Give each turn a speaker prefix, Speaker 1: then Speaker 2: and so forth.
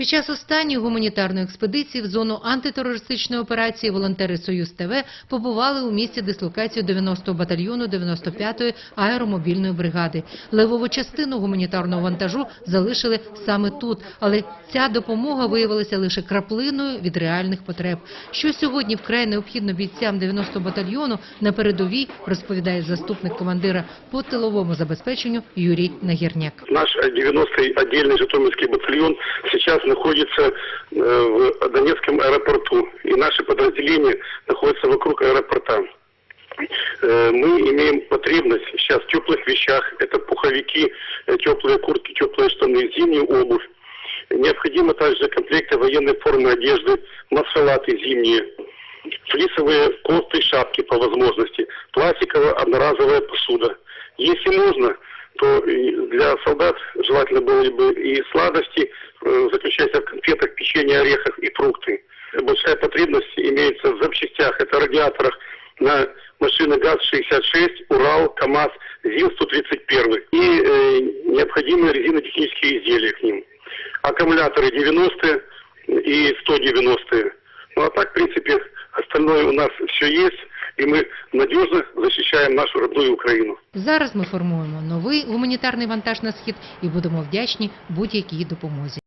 Speaker 1: Під час останньої гуманітарної експедиції в зону антитерористичної операції волонтери Союз ТВ побували у місці дислокації 90-го батальйону 95-ї аеромобільної бригади. Левову частину гуманітарного вантажу залишили саме тут, але ця допомога виявилася лише краплиною від реальних потреб. Що сьогодні вкрай необхідно бійцям 90-го батальйону на передовій, розповідає заступник командира по тиловому забезпеченню Юрій Нагірняк.
Speaker 2: Наш 90-й отдельный Житомирский батальон сейчас находится э, в Донецком аэропорту, и наши подразделения находятся вокруг аэропорта. Э, Мы имеем потребность сейчас в теплых вещах, это пуховики, э, теплые куртки, теплые штаны, зимнюю обувь. Необходимо также комплекты военной формы одежды, маскалаты зимние, флисовые кофты шапки по возможности, пластиковая одноразовая посуда. Если можно, то для солдат желательно были бы и сладости, э, заключаясь в конфетах, печенье, орехах и фрукты. Большая потребность имеется в запчастях, это радиаторах на машины ГАЗ-66, Урал, КАМАЗ, ЗИЛ-131 и э, необходимые резинотехнические изделия к ним. Аккумуляторы 90 и 190. Ну а так, в принципе, остальное у нас все есть, и мы надежно защищаем нашу родную Украину.
Speaker 1: Зараз ми формуємо новий гуманітарний вантаж на схід і будемо вдячні будь-якій допомозі.